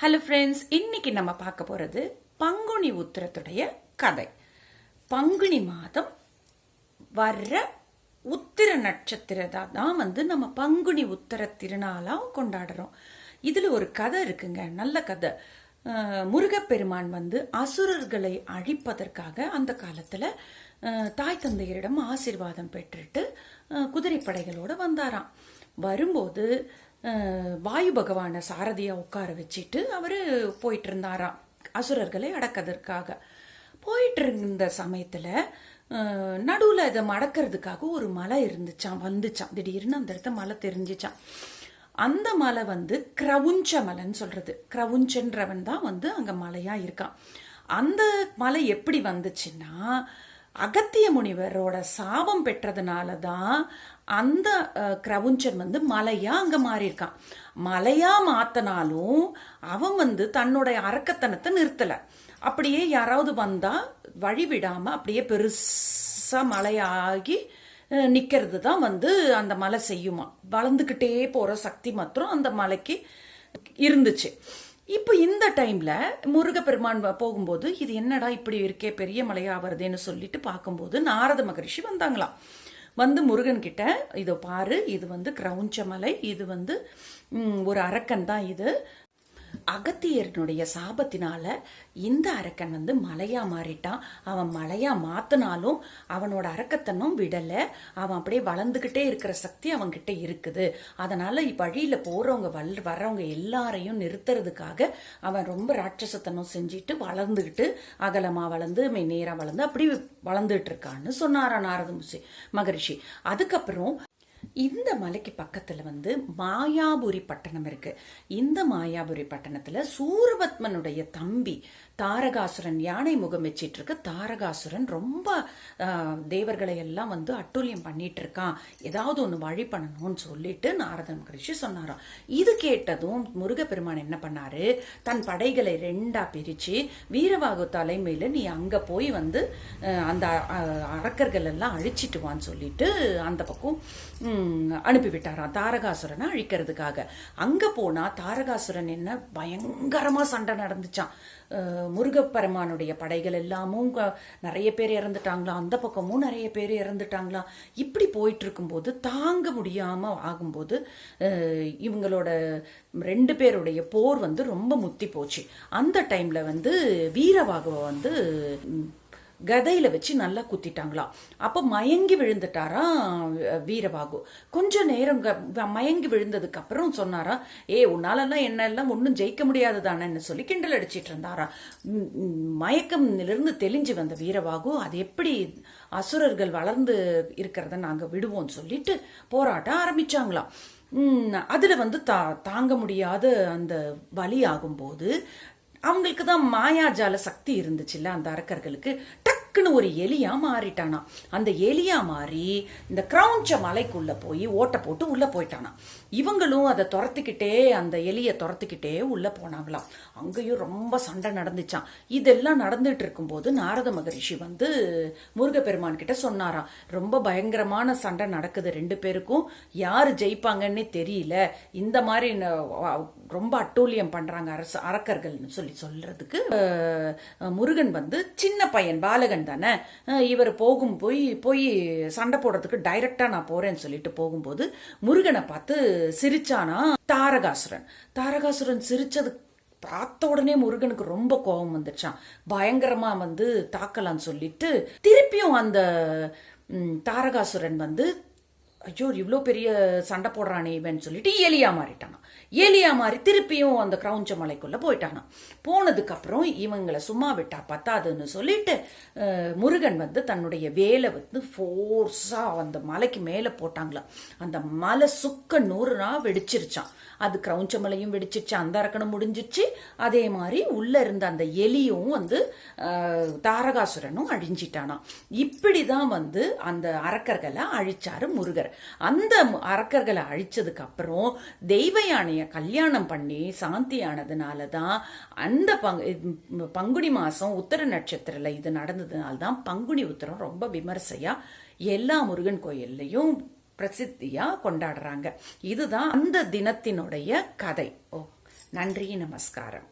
Hello friends இன்னைக்கு நம்ம பார்க்க போகிறது பங்குனி உத்திரத்துடைய கதை. பங்குனி மாதம் வர்ற உத்திர நட்சத்திரதா தான் வந்து நம்ம பங்குனி உத்திர திருநாளாக கொண்டாடுறோம். இதில் ஒரு கதை இருக்குங்க. நல்ல கதை. முருகப்பெருமான் வந்து அசுரர்களை அழிப்பதற்காக அந்த காலத்தில் தாய் தந்தையரிடம் ஆசீர்வாதம் பெற்றுட்டு குதிரைப்படைகளோடு குதிரைப்படைகளோட வந்தாராம். வரும்போது வாயு பகவானை சாரதியாக உட்கார வச்சுட்டு அவர் போயிட்டு இருந்தாராம் அசுரர்களை அடக்கதற்காக. போயிட்டு இருந்த சமயத்தில் நடுவில் இதை மடக்கிறதுக்காக ஒரு மலை இருந்துச்சான் வந்துச்சான் திடீர்னு அந்த இடத்த மலை தெரிஞ்சிச்சான் அந்த மலை வந்து கிரவுஞ்ச மலைன்னு சொல்கிறது கிரவுஞ்சன்றவன் தான் வந்து அங்கே மலையாக இருக்கான். அந்த மலை எப்படி வந்துச்சுன்னா அகத்திய முனிவரோட சாபம் பெற்றதுனால தான் அந்த கிரவுஞ்சன் வந்து மலையா அங்க மாறியிருக்கான். மலையா மாத்தனாலும் அவன் வந்து தன்னுடைய அரக்கத்தனத்தை நிறுத்தல. அப்படியே யாராவது வந்தா வழி விடாம அப்படியே பெருசா மலையாகி நிக்கிறது தான் வந்து அந்த மலை செய்யுமா. வளர்ந்துக்கிட்டே போற சக்தி மாத்திரம் அந்த மலைக்கு இருந்துச்சு. இப்போ இந்த டைம்ல முருகப்பெருமான் போகும்போது இது என்னடா இப்படி இருக்கே பெரிய மலையா வருதேன்னு சொல்லிட்டு பார்க்கும்போது நாரத மகரிஷி வந்தாங்களாம். வந்து முருகன் கிட்ட இதோ பாரு இது வந்து கிரவுஞ்ச மலை இது வந்து ஒரு அரக்கன் தான் இது. அகத்தியனுடைய சாபத்தினால இந்த அரக்கன் வந்து மலையா மாறிட்டான். அவன் மலையா மாத்தினாலும் அவனோட அரக்கத்தனம் விடல. அவன் அப்படியே வளர்ந்துகிட்டே இருக்கிற சக்தி அவன்கிட்ட இருக்குது. அதனால வழியில போறவங்க வல் வர்றவங்க எல்லாரையும் நிறுத்துறதுக்காக அவன் ரொம்ப ராட்சசத்தனம் செஞ்சுட்டு வளர்ந்துகிட்டு அகலமா வளர்ந்து நேரா வளர்ந்து அப்படி வளர்ந்துட்டு இருக்கான்னு சொன்னாரா நாரத மகரிஷி. அதுக்கப்புறம் இந்த மலைக்கு பக்கத்தில் வந்து மாயாபுரி பட்டணம் இருக்கு. இந்த மாயாபுரி பட்டணத்தில் சூரபத்மனுடைய தம்பி தாரகாசுரன் யானை முகம் வச்சிட்டு இருக்கு தாரகாசுரன் ரொம்ப தேவர்களை எல்லாம் வந்து அட்டூழியம் பண்ணிட்டு இருக்கான். ஏதாவது ஒன்று வழி பண்ணணும்னு சொல்லிட்டு நாரதன் மகரிஷி சொன்னாராம். இது கேட்டதும் முருகப்பெருமான் என்ன பண்ணாரு? தன் படைகளை ரெண்டா பிரிச்சு வீரவாகு தலைமையில் நீ அங்கே போய் வந்து அந்த அரக்கர்கள் எல்லாம் அழிச்சிட்டு வான்னு சொல்லிட்டு அந்த பக்கம் அனுப்பிவிட்டாராம் தாரகாசுரனை அழிக்கிறதுக்காக. அங்க போனா தாரகாசுரன் என்ன பயங்கரமா சண்டை நடந்துச்சான் முருகப்பெருமானுடைய படைகள் எல்லாமும் க- நிறைய பேர் இறந்துட்டாங்களாம் அந்த பக்கமும் நிறைய பேர் இறந்துட்டாங்களாம் இப்படி போயிட்டு இருக்கும்போது தாங்க முடியாம ஆகும்போது இவங்களோட ரெண்டு பேருடைய போர் வந்து ரொம்ப முத்தி போச்சு. அந்த டைம்ல வந்து வீரவாகவ வந்து கதையில வச்சு நல்லா குத்திட்டாங்களாம் அப்ப மயங்கி விழுந்துட்டாராம் வீரபாகு. கொஞ்ச நேரம் க- மயங்கி விழுந்ததுக்கு அப்புறம் சொன்னாரா ஏ உன்னாலெல்லாம் என்ன எல்லாம் ஒன்றும் ஜெயிக்க முடியாது தானேன்னு சொல்லி கிண்டல் அடிச்சிட்டு இருந்தாரா. மயக்கம்லிருந்து தெளிஞ்சு வந்த வீரபாகு அது எப்படி அசுரர்கள் வளர்ந்து இருக்கிறத நாங்க விடுவோம்னு சொல்லிட்டு போராட்டம் ஆரம்பிச்சாங்களாம் அதில் அதுல வந்து தா தாங்க முடியாத அந்த வலி ஆகும்போது அவங்களுக்கு தான் மாயாஜால சக்தி இருந்துச்சுல்ல அந்த அரக்கர்களுக்கு. டக்குன்னு ஒரு எலியா மாறிட்டானா. அந்த எலியா மாறி இந்த கிரவுஞ்ச மலைக்குள்ள போய் ஓட்டை போட்டு உள்ள போயிட்டானா. இவங்களும் அதை துரத்துக்கிட்டே அந்த எலியை துரத்துக்கிட்டே உள்ளே போனாங்களாம். அங்கேயும் ரொம்ப சண்டை நடந்துச்சான் இதெல்லாம் நடந்துட்டு இருக்கும்போது நாரத மகரிஷி வந்து முருகப்பெருமான் கிட்ட சொன்னாராம். ரொம்ப பயங்கரமான சண்டை நடக்குது ரெண்டு பேருக்கும். யார் ஜெயிப்பாங்கன்னே தெரியல. இந்த மாதிரி ரொம்ப அட்டூழியம் பண்ணுறாங்க அரசு அரக்கர்கள்னு சொல்லி சொல்கிறதுக்கு முருகன் வந்து சின்ன பையன் பாலகன் தானே. இவர் போகும் போய் போய் சண்டை போடுறதுக்கு டைரக்டா நான் போகிறேன்னு சொல்லிட்டு போகும்போது முருகனை பார்த்து சிரிச்சானா? தாரகாசுரன். தாரகாசுரன் சிரிச்சது பார்த்த உடனே முருகனுக்கு ரொம்ப கோபம் வந்துச்சான் பயங்கரமா வந்து தாக்கலாம்னு சொல்லிட்டு திருப்பியும் அந்த தாரகாசுரன் வந்து ஐயோ இவ்வளோ பெரிய சண்டை போடுறானே இவன் சொல்லிட்டு ஏலியா மாறிட்டானாம் ஏலியா மாறி திருப்பியும் அந்த கிரவுஞ்ச மலைக்குள்ளே போயிட்டானாம் போனதுக்கப்புறம் இவங்களை சும்மா விட்டா பத்தாதுன்னு சொல்லிட்டு முருகன் வந்து தன்னுடைய வேலை வந்து ஃபோர்ஸாக அந்த மலைக்கு மேலே போட்டாங்களாம் அந்த மலை சுக்க நூறுனா வெடிச்சிருச்சான் அது கிரவுஞ்ச மலையும் வெடிச்சிருச்சு அந்த அரக்கணும் முடிஞ்சிருச்சு. அதே மாதிரி உள்ளே இருந்த அந்த எலியும் வந்து தாரகாசுரனும் தாரகாசுரனும் இப்படி தான் வந்து அந்த அரக்கர்களை அழிச்சாரு முருகர். அந்த அரக்கர்களை அழிச்சதுக்கு அப்புறம் தெய்வ யானையை கல்யாணம் பண்ணி சாந்தி ஆனதுனால தான் அந்த பங்கு பங்குனி மாதம் உத்தர நட்சத்திரத்தில் இது நடந்ததுனால தான் பங்குனி உத்தரம் ரொம்ப விமர்சையா எல்லா முருகன் கோயில்லையும் பிரசித்தியா கொண்டாடுறாங்க. இதுதான் அந்த தினத்தினுடைய கதை. ஓ நன்றி நமஸ்காரம்.